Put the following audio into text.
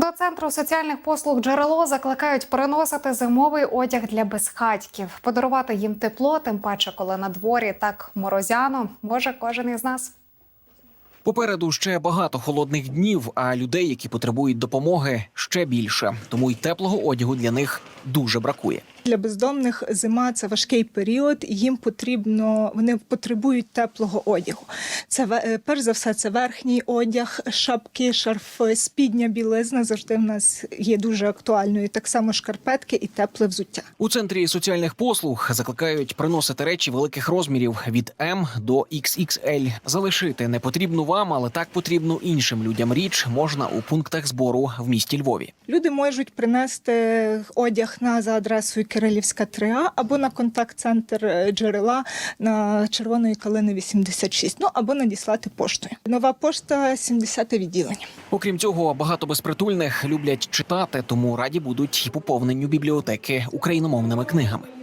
До центру соціальних послуг джерело закликають переносити зимовий одяг для безхатьків, подарувати їм тепло, тим паче, коли на дворі так морозяно, може кожен із нас. Попереду ще багато холодних днів, а людей, які потребують допомоги, ще більше. Тому й теплого одягу для них дуже бракує. Для бездомних зима це важкий період, і їм потрібно вони потребують теплого одягу. Це е, перш за все, це верхній одяг, шапки, шарфи, спідня білизна завжди в нас є дуже актуальною. Так само шкарпетки і тепле взуття. У центрі соціальних послуг закликають приносити речі великих розмірів від М до XXL. Залишити не потрібну вам, але так потрібну іншим людям річ можна у пунктах збору в місті Львові. Люди можуть принести одяг на за адресою Кирилівська 3А або на контакт-центр е, джерела на Червоної калини 86, ну або надіслати поштою. Нова пошта 70 відділення. Окрім цього, багато безпритульних люблять читати, тому раді будуть і поповненню бібліотеки україномовними книгами.